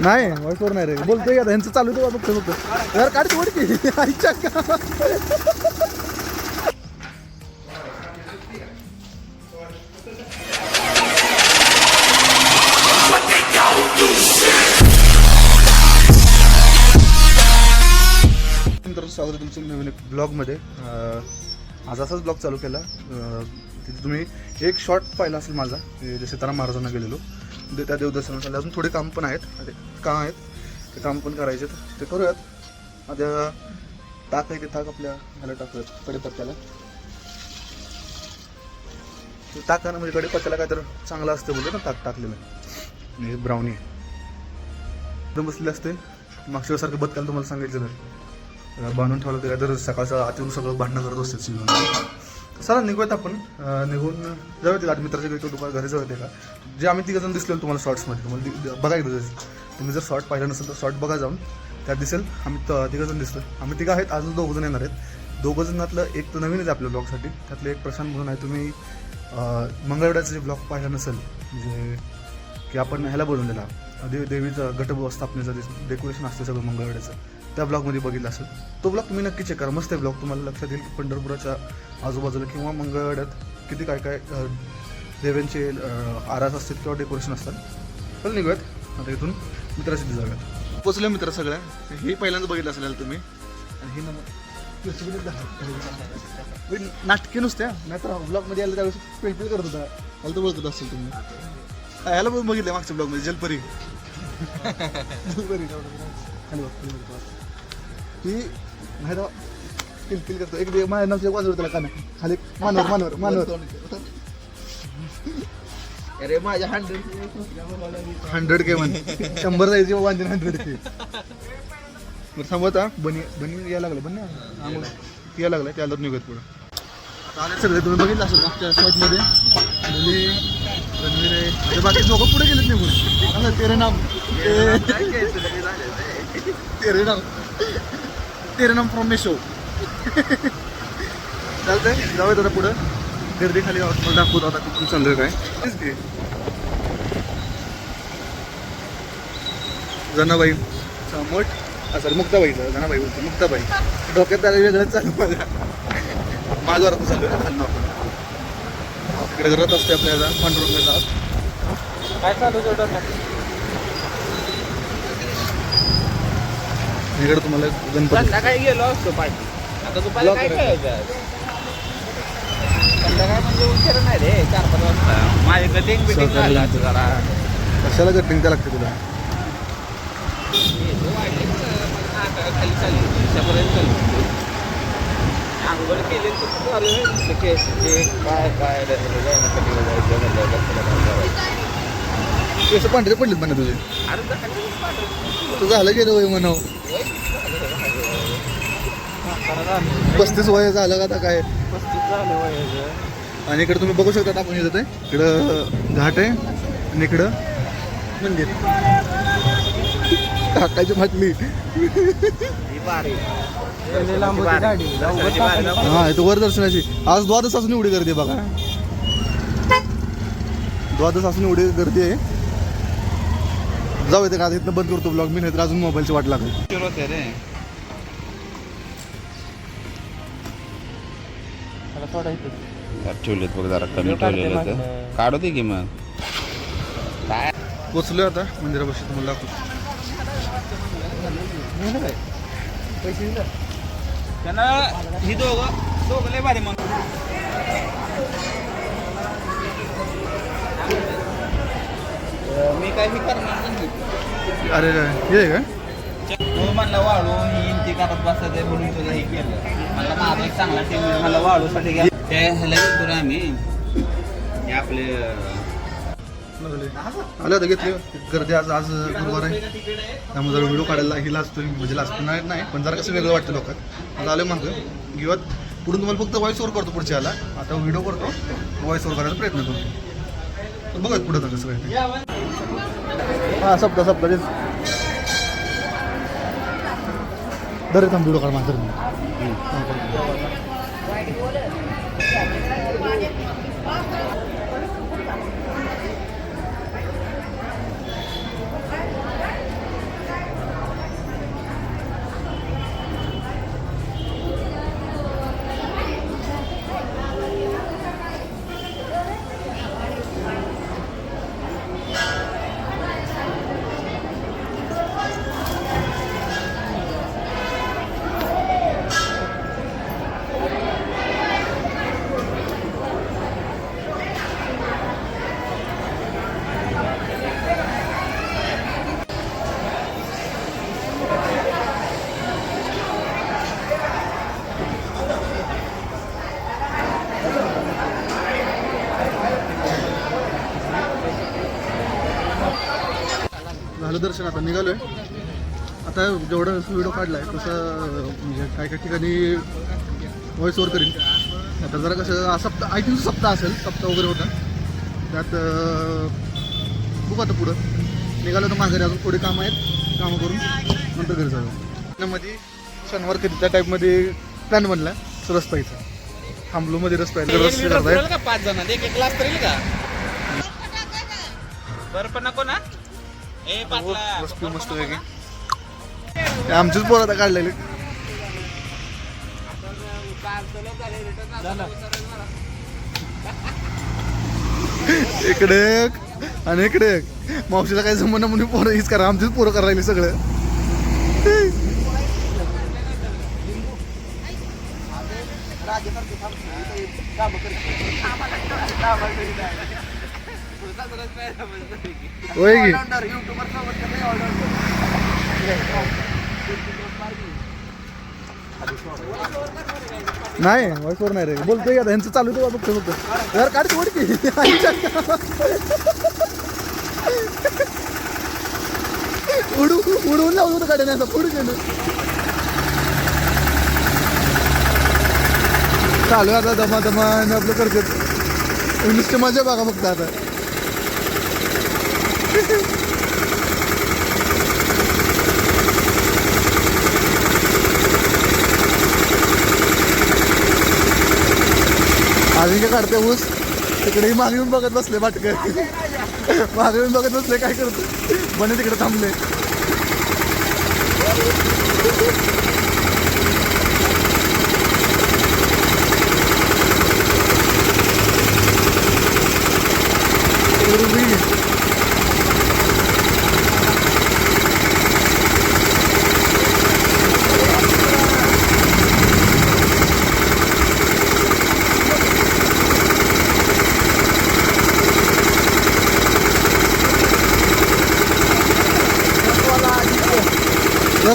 नाही वाईटवर नाही रे. बोलतोय आता ह्यांचं चालू आहे बघतो बघतो यार काढ ओढ की. आईच्या स्वागत आहे तुमचं नवीन एक ब्लॉगमध्ये आज असाच ब्लॉग चालू केला. तिथे तुम्ही एक शॉर्ट पाहिला असेल माझा ते जे सीताराम महाराजांना गेलेलो. ते त्या झाले अजून थोडे काम पण आहेत. ते काम आहेत. ते काम पण करायचे ते करूयात. आता ताक आहे ते ताक आपल्या ह्याला टाकूयात कडेपत्त्याला. ते ताकानं म्हणजे कडेपत्त्याला काय तर चांगलं असतं बोलतो ना ताक टाकलेलं. आणि ब्राउनी एकदम बसलेले असते. मागच्या वेळेसारखं बदकाला तुम्हाला सांगायचं बांधून ठेवलं ते तर सकाळचं आतून सगळं भांडणं करत असते चला निघूयात आपण. निघून जाऊया तिला. मित्राच्या घरी दुपार घरी जाऊया का जे आम्ही तिघं जण तुम्हाला शॉर्ट्समध्ये. तुम्हाला दि- बघा एकदा तुम्ही जर शॉर्ट पाहिलं नसेल तर शॉर्ट बघा जाऊन. त्यात दिसेल आम्ही त- तिघं जण दिसतो आम्ही तिघं आहेत अजून दोघं जण येणार आहेत. दोघं जणातलं एक तर नवीनच आहे आपल्या ब्लॉगसाठी त्यातलं एक प्रशांत म्हणून आहे तुम्ही अं, जे ब्लॉग पाहिला नसेल म्हणजे की आपण ह्याला बोलवलेला देव देवीचं घटस्थापनेचं डेकोरेशन असतं सगळं मंगळवेढ्याचं. त्या ब्लॉगमध्ये बघितला असेल. तो ब्लॉग तुम्ही नक्की चेक करा. मस्त आहे ब्लॉग. तुम्हाला लक्षात येईल की पंढरपुराच्या आजूबाजूला किंवा मंगळवाड्यात किती काय काय देवांचे आरास असतात किंवा डेकोरेशन असतात. चल निघूयात. आता इथून मित्राशी तिथे जाऊयात. पोचले मित्र सगळ्या हे पहिल्यांदा बघितलं असेल तुम्ही. आणि हे नंबर नाटके नुसत्या. नाहीतर ब्लॉगमध्ये आलं त्यावेळेस पेलपेल करत होता. मला तर ओळखत असेल तुम्ही. याला पण बघितलं मागच्या ब्लॉगमध्ये. जलपरी. जलपरी. ती नाही तर किलकिल करतो. एक माझ्या नावचे वाजवलं त्याला काना खाली मानवर मानवर मानवर. अरे माझ्या हंड्रेड हंड्रेड के म्हण. शंभर जायचे वांजन हंड्रेड के. बरं थांबत हा बनी बनी यायला लागलं बनी. हा मग ती यायला लागलं त्याला निघत पुढं. आता आले सगळे तुम्ही बघितलं असेल मागच्या शॉर्टमध्ये मुली रणवीर आहे. ते बाकी दोघं पुढे गेलेत निघून. तेरे नाम. ते- तेरे नाम. तेरे नाम फ्रॉम मेशो चालतंय जाऊया जरा पुढं. गर्दी खाली मला दाखवतो आता कुठून चाललं काय. तेच की. जनाबाई. मठ सॉरी मुक्ताबाईचं जनाबाई बोलतो मुक्ताबाई. डोक्यात त्याला वेगळंच चालू माझ्या माझ्यावर आता चालू आहे खालनं आपण. इकडे घरात असते आपल्याला पांडुरंगाचा काय चालू इकडे तुम्हाला गणपती. संध्याकाळी गेलो असतो पाहिजे आता दुपारी काय. खेळायचं? संध्याकाळी म्हणजे उशीर नाही रे चार पाच वाजता. माझी कटिंग बिटिंग सहकारी झालं. असं जरा. कशाला गट्टिंग त्या लागते तुला? वाढले नाटकं खाली चालली. दिवसापर्यंत चालली. आंघोळ केली तर केस ते काय काय कटिंग जायचं म्हणलं कसं काय करायचं. केस पांढरे पडलेत म्हणा तुझे. अरे? तुझं झालं गेलं वय म्हणाव. पस्तीस वय झालं का आता काय? पस्तीस झालं वयाचं. आणि इकडे तुम्ही बघू शकता आपण येत आहे इकडं घाट आहे आणि इकडं मंदिर. काकाची फाटली ही. हा इथं वर दर्शनाची. आज द्वादश असून एवढी गर्दी आहे बघा. द्वादश असून एवढी गर्दी आहे. जाऊ येते का इथनं बंद करतो ब्लॉग मी नाही तर अजून मोबाईलची वाट लागेल. रे ठेवलेत बघ जरा कमी ठेवलेलं तर काढू दे की मग. काय? पोचलोय आता मंदिरापाशी तुम्हाला दाखवतो. त्यानं ही दोघं दोघं लय भारी म्हणून मी काय मी करणार नाही. अरे हे का तो म्हणला वाळू ही ती करत बसायचं म्हणून तुझं हे केलं. मला माझा एक चांगला टीम मला वाळूसाठी घ्या. ते ह्याला गेलो रे आम्ही. हे आपले आलं होतं घेतले. गर्दी आज आज गुरुवार आहे. त्यामुळे जरा व्हिडिओ काढायला ही लाजतोय म्हणजे लाजतो नाही नाही पण जरा कसं वेगळं वाटतं लोकात. आता आलं मागं. घेऊयात. पुढून तुम्हाला फक्त व्हॉइस ओव्हर करतो पुढच्या याला आता व्हिडिओ करतो. व्हॉइस ओव्हर करायचा प्रयत्न करतो. बघत पुढं कसं काय हां सप्ता सप्ता तेच. दर थांब व्हिडिओ काढ माझं दर्शन आता निघालोय. आता जेवढं व्हिडिओ काढलाय तसं म्हणजे काय काय ठिकाणी व्हॉइस ओव्हर करीन. आता जरा कसं सप्ताह आय थिंक सप्ताह असेल सप्ताह वगैरे होता. त्यात बघू आता पुढं. निघालो तर माघारी अजून थोडी कामं आहेत कामं करून नंतर घरी जाऊ. मध्ये शनिवार कधी त्या टाईपमध्ये प्लॅन बनला रस पाहिजे थांबलो मध्ये रस पाहिजे रस करताय पाच जण एक एक तरी का? बरं पण नको ना. वस्तू मस्त वेगळी आमचीच पोरं आता काढलेली इकडे एक आणि इकडे एक मावशीला काय जमना म्हणून पोरं हीच करा आमचीच पोरं करायला सगळं होय की? नाही वॉइसवर नाही रे. बोलतोय आता यांचं चालू आहे बघतो बघतो यार काढ थोडी की. उडू उडवून लावलं होतं काढ्या नाही पुढे गेलो. चालू आहे आता दमा दमा आपलं करतात नुसते मजा बघा फक्त आता. अजून काय काढते ऊस. तिकडेही मागे येऊन बघत बसले बाटक मागे येऊन बघत बसले काय करतो बने तिकडे थांबले. पूर्वी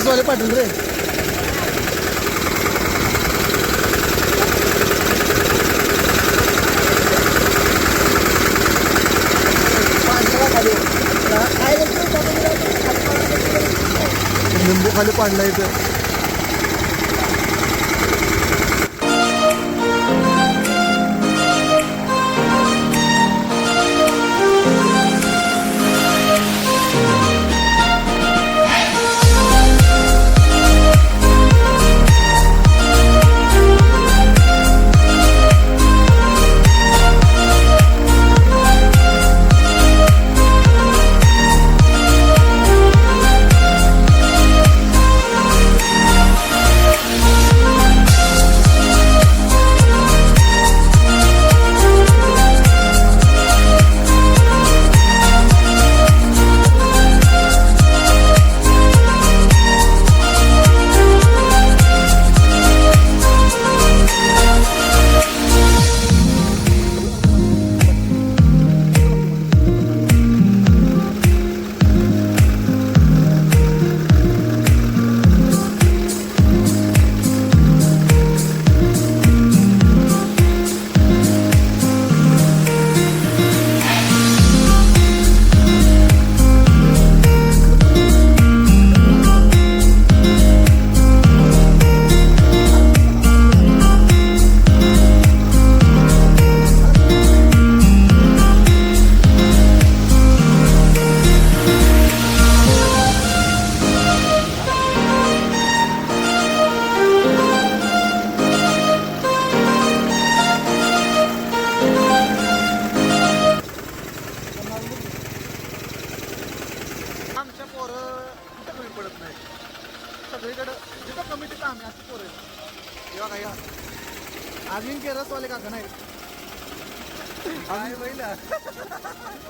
रसवाले पाटील रे. लिंबू खाली पाडला इथं. अजून के नाही?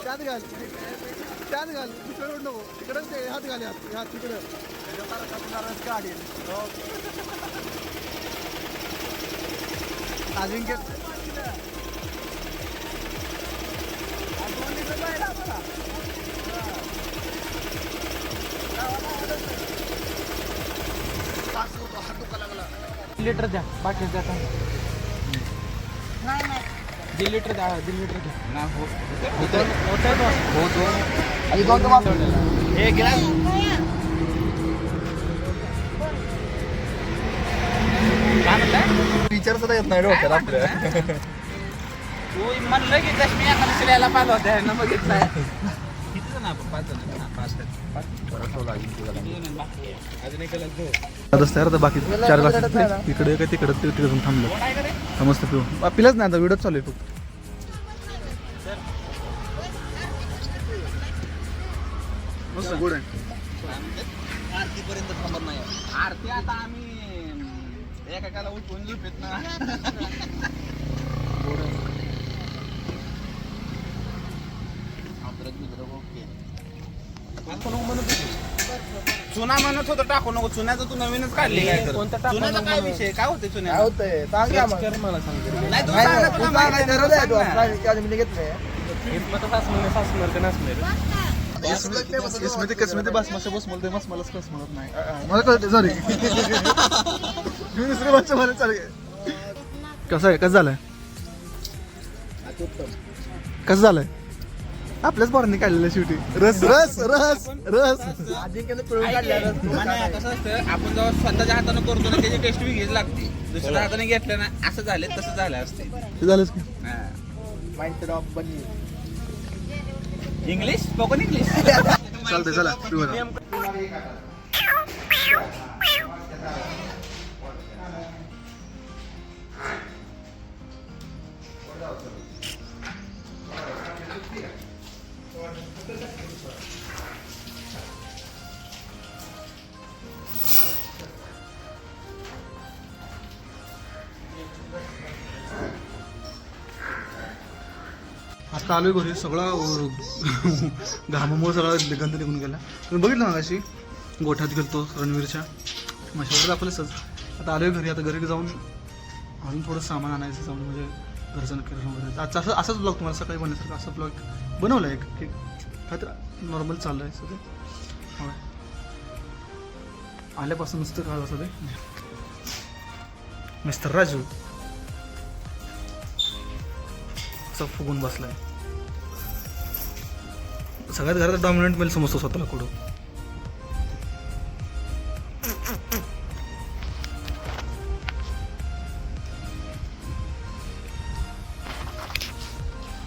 त्यात घाल. त्यात घाल. तिकडे नको. तिकडं ते हात घाल हात हात तिकडं. गाडी अजून के लिटर द्या. बाटली द्या. दीड लिटर द्या दीड लिटर घ्या ना हो. हो दोन हे गिलास. काय म्हणताय? विचार सुद्धा येत नाही डोक्यात आपल्या. तू म्हणलं की मी एखाद्या शिलायला पाहिलं होतं ना बघितलं आता बाकी चार ग्लास इकडे काय तिकडे ते तिकडे थांबलं. मस्त पिऊ. पिलाच नाही आता व्हिडिओ चालू आहे फक्त. गुड आहे. आरतीपर्यंत थांबत नाही आरती आता आम्ही एकेकाला उठवून झोपेत ना. चुना म्हणत होतं टाकू नको चुन्याचं तू नवीनच काढली काय तर. चुन्याचा काय विषय काय होते चुन्या होतंय सांग की आम्हाला. नाही तू नाही, सांग ना, तू तुला सांग, माहिती आहे, तू आहे, तू ना. की मी घेतलंय. कसमध्ये बस मस्त बस बोलते मस्त मलाच कस म्हणत नाही मला कळते सॉरी मी दुसरी भाषा मला चालू कसं आहे कसं झालंय कसं झालंय आपल्याच पोरांनी काढलेलं शेवटी. रस रस रस रस. आणि? कसं असतं आपण जेव्हा स्वतःच्या हाताने करतो ना त्याची टेस्ट वेगळीच लागते. दुसऱ्या हाताने घेतलं ना असं झालं तसं झालं असते. ते झालंच की. इंग्लिश स्पोकन इंग्लिश चालतंय चला पिऊ आता. आता आलोय घरी सगळा घामामुळे सगळा गंध निघून गेला. तुम्ही बघितलं ना अशी गोठ्यात गेलतो रणवीरच्या. मशावर दाखवलं आता आलोय घरी आता घरी जाऊन अजून थोडं सामान आणायचं जाऊन म्हणजे घरचं किराणा वगैरे. आजचा असं असाच ब्लॉग तुम्हाला सकाळी बनण्यासारखं असं ब्लॉग बनवला आहे की काय तर नॉर्मल चाललं आहे सगळं आल्यापासून नुसतं काय असं ते. मिस्टर राजू. असा फुगून बसलाय. सगळ्यात घरात डॉमिनंट मेल समजतो स्वतःला कुठं.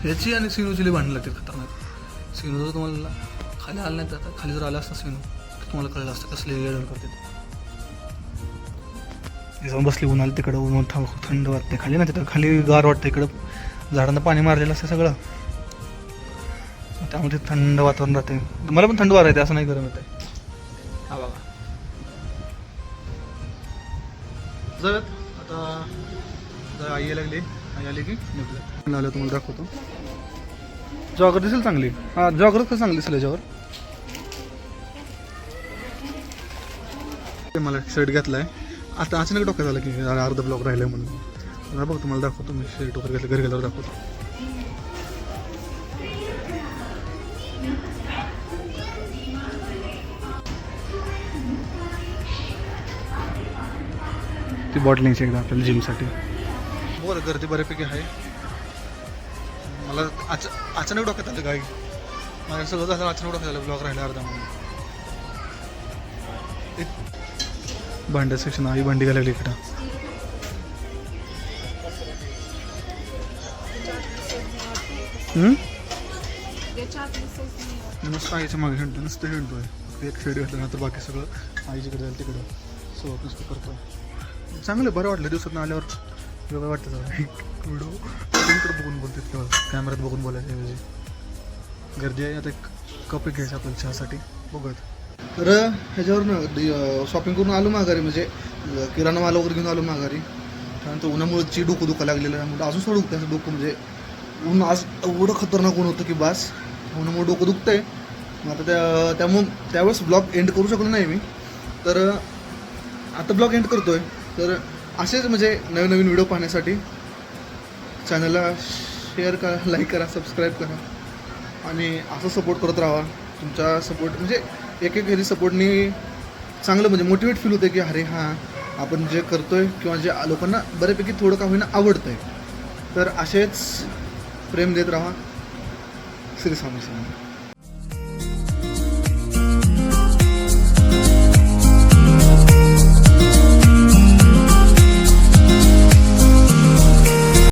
ह्याची आणि सिनूची भांडण लागते खतरनाक. सिनू जर तुम्हाला खाली आलं नाही तर आता खाली जर आलं असतं सिनू तर तुम्हाला कळलं असतं कसले येडण करते जाऊन बसली उन्हाला तिकडं ऊन थंड वाटते खाली ना तिथं खाली गार वाटतं इकडं झाडांना पाणी मारलेलं असतं सगळं. त्यामुळे ते थंड वातावरण राहते. मला पण थंड वारा येते असं नाही गरम येते हा बघा. जाऊयात आता जर आई यायला लागली. आई आली की निघूया. आलं तुम्हाला दाखवतो. जॉगर दिसेल चांगली. हां जॉगर कसं चांगली दिसेल याच्यावर? ते मला शर्ट घेतलाय. आता अचानक डोक्यात आलं की अरे अर्धा ब्लॉक राहिलाय म्हणून. बघ तुम्हाला दाखवतो. मी शर्ट वगैरे घेतलं घरी गेल्यावर दाखवतो. ती बॉटलिंगची एकदा आपल्याला जिमसाठी बरं गर्दी बऱ्यापैकी आहे. मला अच अचानक डोक्यात आलं गाई. मला सगळं झालं अचानक डोक्यात आलं ब्लॉक राहिला अर्धा म्हणून. ते सेक्शन आई भांडी घालायला इकडं. नुसतं आईच्या मागे हिंडतो नुसतं हिंडतोय. आहे एक शेड घातलं नंतर बाकी सगळं आईच्याकडे जाईल तिकडं. सो नुसतं करतो चांगलं बरं वाटलं दिवसात आल्यावर. वेगळं वाटतं व्हिडिओ. इकडे बघून बोलतात किंवा कॅमेऱ्यात बघून बोलायच्या ऐवजी गर्दी आहे. आता एक कप एक घ्यायचं आपल्याला चहासाठी. बघत तर ह्याच्यावर शॉपिंग करून आलो माघारी. म्हणजे किराणा माल वगैरे घेऊन आलो माघारी. त्यानंतर उन्हामुळेची डोकं दुखा लागलेलं आहे. म्हणजे अजून थोडं दुखतं डोकं म्हणजे ऊन आज एवढं खतरनाक ऊन होतं की बास. उन्हामुळे डोकं दुखतंय. मग आता त्या त्यामुळं त्यावेळेस ब्लॉग एंड करू शकलो नाही मी. तर आता ब्लॉग एंड करतोय. तर असेच म्हणजे नवीन नवीन व्हिडिओ पाहण्यासाठी चॅनलला शेअर करा लाईक करा सबस्क्राईब करा. आणि असं सपोर्ट करत राहा. तुमचा सपोर्ट म्हणजे एक एक घरी सपोर्टनी चांगलं म्हणजे मोटिवेट फील होते की अरे हां आपण जे करतो आहे किंवा जे लोकांना बऱ्यापैकी थोडं का होईना आवडतं आहे तर असेच प्रेम देत राहा. श्री स्वामी समर्थ.